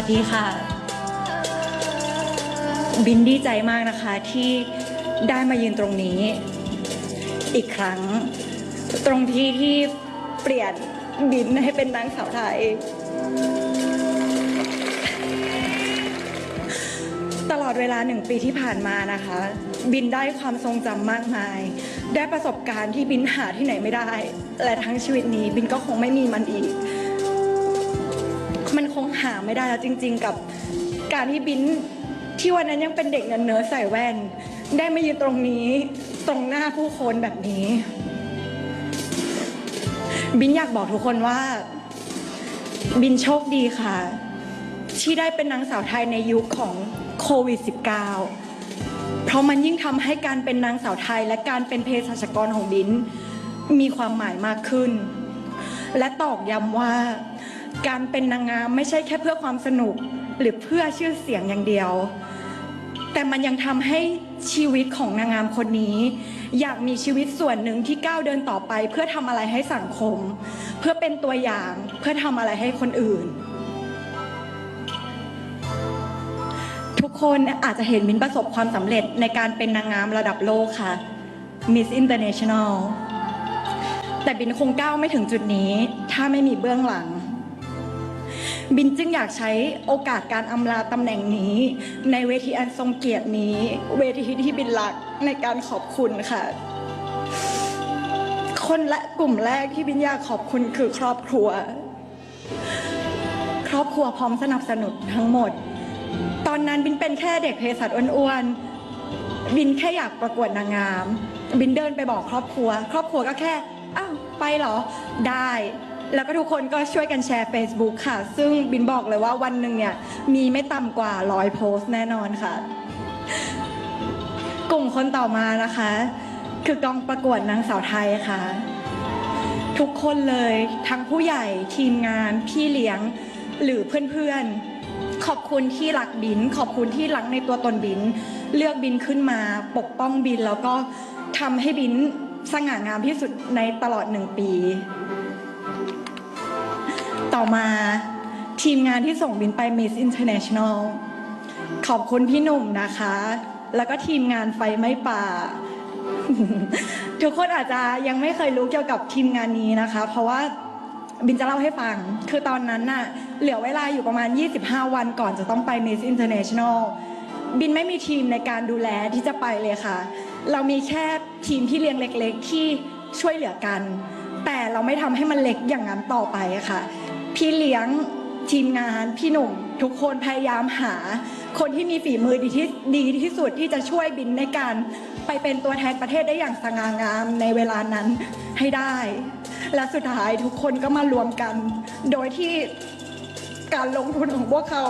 วัสดีค่ะ บินดีใจมากนะคะที่ได้มายืนตรงนี้ อีกครั้ง ตรงที่ที่เปลี่ยนบินให้เป็นนางสาวไทย ตลอดเวลาหนึ่งปีที่ผ่านมานะคะ บินได้ความทรงจำมากมาย ได้ประสบการณ์ที่บินหาที่ไหนไม่ได้ และทั้งชีวิตนี้บินก็คงไม่มีมันอีก มันคงหาไม่ได้แล้วจริง ๆ กับการที่บินที่วันนั้นยังเป็นเด็กเนิร์ดใส่แว่น ได้มายืนตรงนี้ตรงหน้าผู้คนแบบนี้ บินอยากบอกทุกคนว่า บินโชคดีค่ะ ที่ได้เป็นนางสาวไทยในยุคของโควิด -19 เพราะมันยิ่งทำให้การเป็นนางสาวไทย และการเป็นเภสัชกรของบิน มีความหมายมากขึ้น และตอกย้ำว่า การเป็นนางงามไม่ใช่แค่เพื่อความสนุกหรือเพื่อชื่อเสียงอย่างเดียว แต่มันยังทำให้ชีวิตของนางงามคนนี้ อยากมีชีวิตส่วนหนึ่งที่ก้าวเดินต่อไป เพื่อทำอะไรให้สังคม เพื่อเป็นตัวอย่างเพื่อทำอะไรให้คนอื่น ทุกคนอาจจะเห็นมินประสบความสำเร็จในการเป็นนางงามระดับโลกค่ะ Miss International แต่บินคงก้าวไม่ถึงจุดนี้ ถ้าไม่มีเบื้องหลัง บินจึงอยากใช้โอกาสการอำลาตำแหน่งนี้ ในเวทีอันทรงเกียรตินี้ เวทีที่บินรักในการขอบคุณค่ะ คนและกลุ่มแรกที่บินอยากขอบคุณคือครอบครัว ครอบครัวพร้อมสนับสนุนทั้งหมด ตอนนั้นบินเป็นแค่เด็กเภสัชอ้วนๆบินแค่อยากประกวดนางงาม บินเดินไปบอกครอบครัว ครอบครัวก็แค่อ้าวไปเหรอได้ แล้วก็ทุกคนก็ช่วยกันแชร์ Facebook ค่ะ ซึ่งบินบอกเลยว่าวันหนึ่งเนี่ย มีไม่ต่ำกว่าร้อยโพสต์แน่นอนค่ะ กลุ่มคนต่อมานะคะ คือกองประกวดนางสาวไทยค่ะ ทุกคนเลยทั้งผู้ใหญ่ทีมงาน พี่เลี้ยงหรือเพื่อนๆ ขอบคุณที่รักบิน ขอบคุณที่รักในตัวตนบิน เลือกบินขึ้นมาปกป้องบินแล้วก็ทำให้บินสง่างามที่สุดในตลอดหนึ่งปี ต่อมาทีมงานที่ส่งบินไป Miss International ขอบคุณพี่หนุ่มนะคะ แล้วก็ทีมงานไฟไม่ป่า ทุกคนอาจจะยังไม่เคยรู้เกี่ยวกับทีมงานนี้นะคะ เพราะว่าบินจะเล่าให้ฟัง คือตอนนั้นน่ะ เหลือเวลาอยู่ประมาณ 25 วันก่อนจะต้องไป Miss International บินไม่มีทีมในการดูแลที่จะไปเลยค่ะ เรามีแค่ทีมที่เลี้ยงเล็ก ๆ ที่ช่วยเหลือกัน แต่เราไม่ทำให้มันเล็กอย่างนั้นต่อไปค่ะ พี่เลี้ยงทีมงานพี่หนุ่ม ทุกคนพยายามหา คนที่มีฝีมือดีที่ดีที่สุดที่จะช่วยบินในการไปเป็นตัวแทนประเทศได้อย่างสง่างามในเวลานั้นให้ได้ และสุดท้ายทุกคนก็มารวมกัน โดยที่การลงทุนของพวกเขา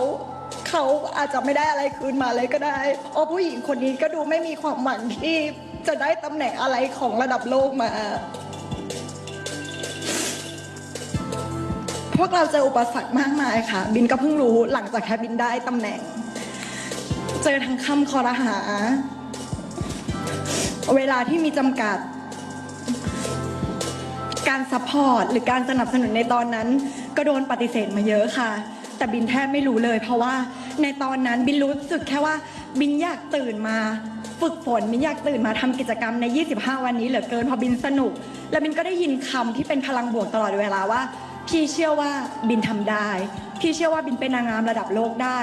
เขาอาจจะไม่ได้อะไรคืนมาเลยก็ได้โอ้ผู้หญิงคนนี้ก็ดูไม่มีความหวังที่จะได้ตำแหน่งอะไรของระดับโลกมา พวกเราเจออุปสรรคมากมายค่ะ บินก็เพิ่งรู้หลังจากแค่บินได้ตำแหน่ง เจอทั้งคำคอรหา เวลาที่มีจำกัด การซัพพอร์ตหรือการสนับสนุนในตอนนั้น ก็โดนปฏิเสธมาเยอะค่ะ แต่บินแทบไม่รู้เลย เพราะว่าในตอนนั้นบินรู้สึกแค่ว่า บินอยากตื่นมาฝึกฝนบินอยากตื่นมาทำกิจกรรมใน 25 วันนี้เหลือเกินพอบินสนุก แล้วบินก็ได้ยินคำที่เป็นพลังบวกตลอดเวลาว่า พี่เชื่อว่าบินทำได้ พี่เชื่อว่าบินเป็นนางงามระดับโลกได้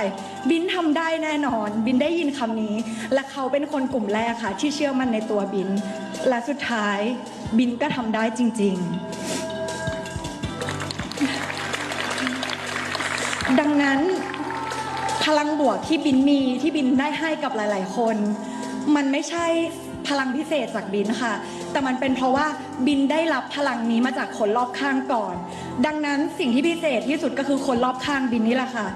บินทำได้แน่นอน บินได้ยินคำนี้ และเขาเป็นคนกลุ่มแรกค่ะ ที่เชื่อมั่นในตัวบิน และสุดท้ายบินก็ทำได้จริง ๆ ดังนั้นพลังบวกที่บินมีที่บินได้ให้กับหลาย ๆ คน มันไม่ใช่พลังพิเศษจากบินค่ะ แต่มันเป็นเพราะว่าบินได้รับพลังนี้มาจากคนรอบข้างก่อน ดังนั้นสิ่งที่พิเศษที่สุดก็คือคนรอบข้างบินนี่แหละค่ะ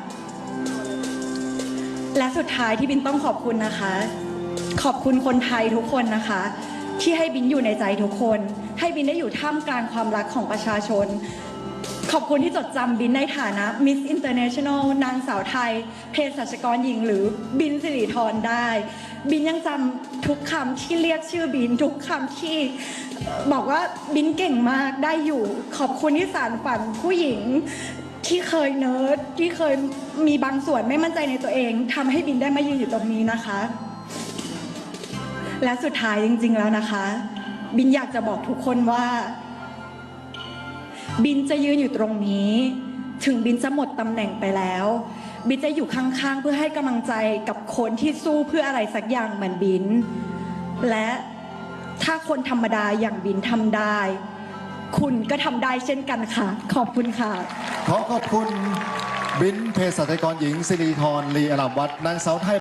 และสุดท้ายที่บินต้องขอบคุณนะคะ ขอบคุณคนไทยทุกคนนะคะ ที่ให้บินอยู่ในใจทุกคน ให้บินได้อยู่ท่ามกลางความรักของประชาชนขอบคุณที่จดจำบินในฐานะ Miss International นางสาวไทย เภสัชกรหญิงหรือบินสิริธรได้ บินยังจำทุกคำที่เรียกชื่อบิน ทุกคำที่บอกว่าบินเก่งมากได้อยู่ ขอบคุณที่สารฝันผู้หญิง ที่เคยเนิร์ดที่เคยมีบางส่วนไม่มั่นใจในตัวเองทำให้บินได้มายืนอยู่ตรงนี้นะคะ และสุดท้ายจริง ๆ แล้วนะคะ บินอยากจะบอกทุกคนว่า บินจะยืนอยู่ตรงนี้ ถึงบินจะหมดตำแหน่งไปแล้ว บินจะอยู่ข้างๆ เพื่อให้กำลังใจกับคนที่สู้เพื่ออะไรสักอย่างเหมือนบิน และถ้าคนธรรมดาอย่างบินทำได้ คุณก็ทำได้เช่นกันค่ะ ขอบคุณค่ะ ขอขอบคุณบินเภสัชกรหญิงสิริธรลีอลามวัดนางสาวไทย